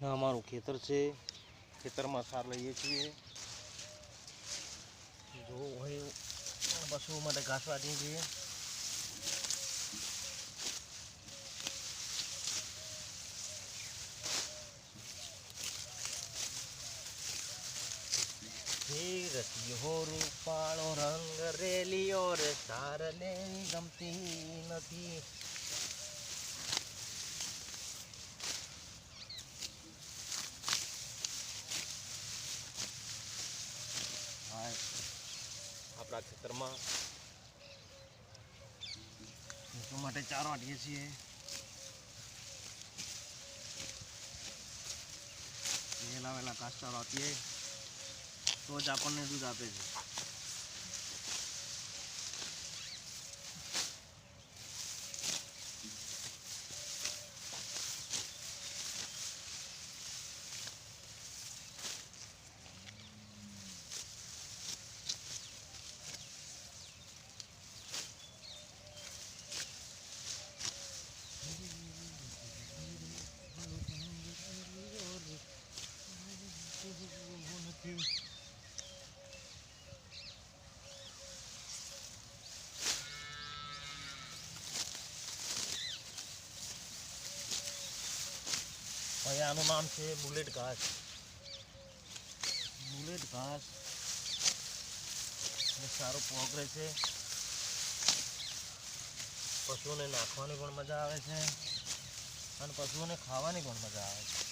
અમારું ખેતર છે. ખેતરમાં સાર લઈએ છીએ. જો હોય, પશુઓ માટે ઘાસ વાટીએ છીએ. રસિયો રૂપાળો રંગ રેલીઓ રે, સાર લેવી ગમતી નથી. આપણા ખેતરમાં. માટે ચારો વાટીએ છીએ. વહેલા વહેલા ઘાસચારો આપીએ. તો જ આપણને દૂધ આપે છે. ભાઈ, આનું નામ છે બુલેટ ઘાસ. બુલેટ ઘાસ. સારો પોગરે છે. પશુઓને નાખવાની પણ મજા આવે છે. અને પશુઓને ખાવાની પણ મજા આવે છે.